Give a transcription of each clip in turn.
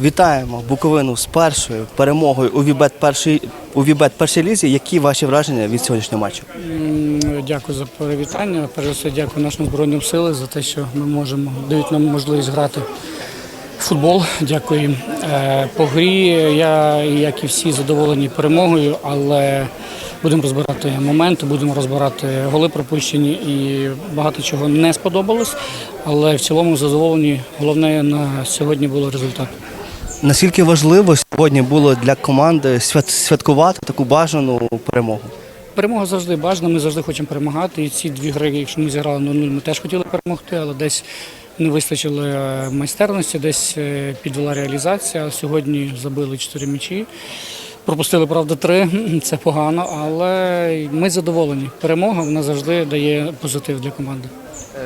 Вітаємо Буковину з першою перемогою у Вібет першій у Вібет першій лізі. Які ваші враження від сьогоднішнього матчу? Дякую за привітання. Перш за все, дякую нашим збройним силам за те, що ми можемо дають нам можливість грати в футбол. Дякую. Е, По грі я, як і всі, задоволені перемогою, але будемо розбирати моменти, будемо розбирати голи пропущені і багато чого не сподобалось. Але в цілому задоволені. Головне на сьогодні було результат. Наскільки важливо сьогодні було для команди святкувати таку бажану перемогу? Перемога завжди бажана, ми завжди хочемо перемагати. І ці дві гри, якщо ми зіграли 0-0, ми теж хотіли перемогти, але десь не вистачило е, майстерності, десь е, підвела реалізація. Сьогодні забили чотири м'ячі. Пропустили, правда, три. Це погано, але ми задоволені. Перемога вона завжди дає позитив для команди.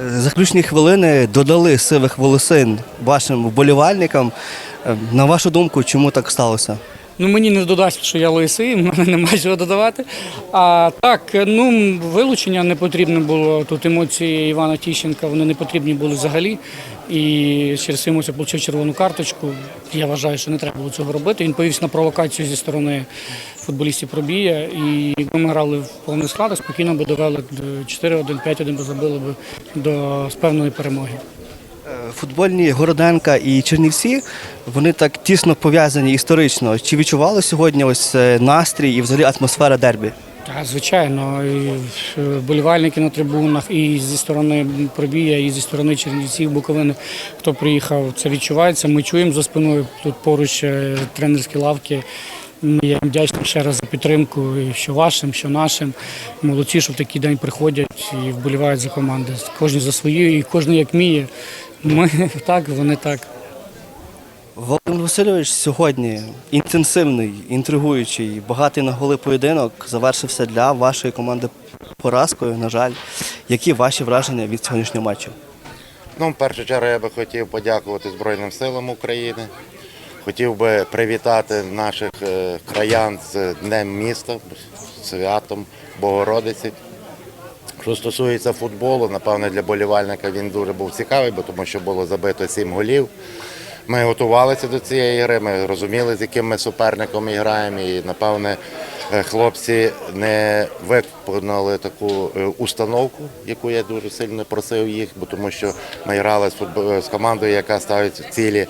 Е, Заключні хвилини додали сивих волосин вашим вболівальникам. Е, На вашу думку, чому так сталося? Ну мені не додасть, що я лисий, в мене немає чого додавати. А так, ну вилучення не потрібно було. Тут емоції Івана Тіщенка вони не потрібні були взагалі. І через емоцію отримав червону карточку. Я вважаю, що не треба було цього робити. Він повівся на провокацію зі сторони футболістів пробія. І якби ми грали в повний склад, спокійно би довели 4-1, 5-1 би забили би до певної перемоги. Футбольні Городенка і Чернівці вони так тісно пов'язані історично. Чи відчували сьогодні ось е, настрій і взагалі атмосфера дербі? Так, звичайно, і е, вболівальники на трибунах, і зі сторони Пробія, і зі сторони Чернівців, Буковини, хто приїхав, це відчувається. Ми чуємо за спиною тут поруч е, тренерські лавки. Є їм вдячні ще раз за підтримку, що вашим, що нашим. Молодці, що в такий день приходять і вболівають за команди. Кожен за свою, і кожен як вміє. Ми так, вони так. Володимир Васильович сьогодні інтенсивний, інтригуючий, багатий на голи поєдинок завершився для вашої команди поразкою. На жаль, які ваші враження від сьогоднішнього матчу? Ну, в першу чергу я би хотів подякувати Збройним силам України. Хотів би привітати наших е, краян з Днем міста, святом Богородиці. Що стосується футболу, напевне, для болівальника він дуже був цікавий, бо тому що було забито сім голів. Ми готувалися до цієї гри, ми розуміли, з яким ми суперником граємо. І, напевне, е, хлопці не виконали таку е, установку, яку я дуже сильно просив їх, бо тому що ми грали з, з командою, яка ставить цілі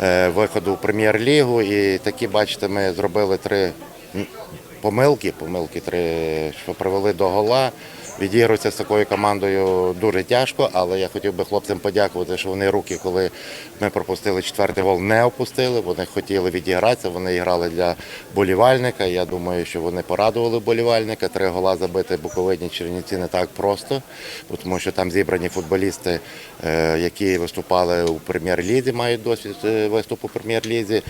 е, виходу в прем'єр-лігу. І такі, бачите, ми зробили три помилки, помилки три, що привели до гола. Відігруватися з такою командою дуже тяжко, але я хотів би хлопцям подякувати, що вони руки, коли ми пропустили четвертий гол, не опустили. Вони хотіли відігратися, вони грали для болівальника. Я думаю, що вони порадували болівальника. Три гола забити Буковині Чернівці не так просто, тому що там зібрані футболісти, е, які виступали у прем'єр-лізі, мають досвід е, виступу у прем'єр-лізі.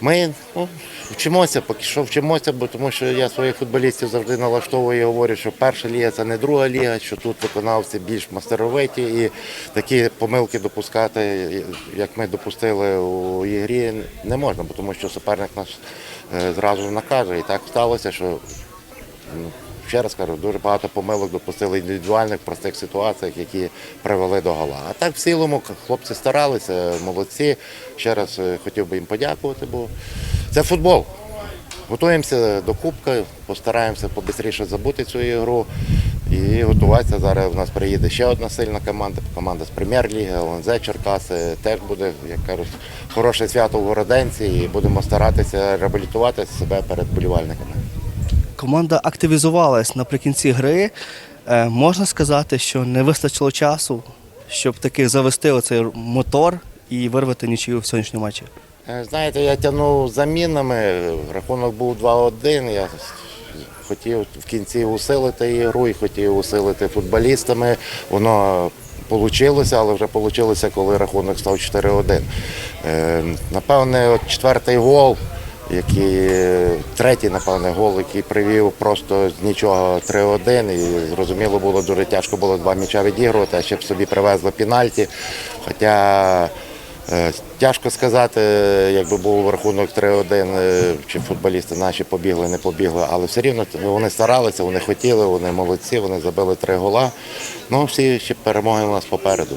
Ми ну, вчимося, поки що вчимося, бо тому що я своїх футболістів завжди налаштовую і говорю, що перша ліга це не друга ліга, що тут виконавці більш мастеровиті і такі помилки допускати, як ми допустили у ігрі, не можна, бо тому що суперник наш е, зразу накаже. І так сталося, що ну, ще раз кажу, дуже багато помилок допустили індивідуальних простих ситуаціях, які привели до гола. А так в цілому хлопці старалися, молодці. Ще раз е, хотів би їм подякувати, бо це футбол. Готуємося до Кубка, постараємося побистріше забути цю ігру і готуватися. Зараз у нас приїде ще одна сильна команда, команда з прем'єр-ліги, ЛНЗ Черкаси. Теж буде, як кажуть, хороше свято в Городенці і будемо старатися реабілітувати себе перед болівальниками. Команда активізувалась наприкінці гри. Е, можна сказати, що не вистачило часу, щоб таки завести оцей мотор і вирвати нічию в сьогоднішньому матчі. Е, Знаєте, я тягнув замінами, рахунок був 2-1. Я хотів в кінці усилити ігру і хотів усилити футболістами. Воно вийшло, але вже вийшло, коли рахунок став 4-1. Е, Напевне, от четвертий гол. Який е, третій, напевне, гол, який привів просто з нічого 3-1. І зрозуміло було, дуже тяжко було два м'яча відігрувати, а ще б собі привезли пенальті. Хоча е, тяжко сказати, якби був рахунок 3-1, е, чи футболісти наші побігли, не побігли, але все рівно вони старалися, вони хотіли, вони молодці, вони забили три гола. Ну, всі ще перемоги у нас попереду.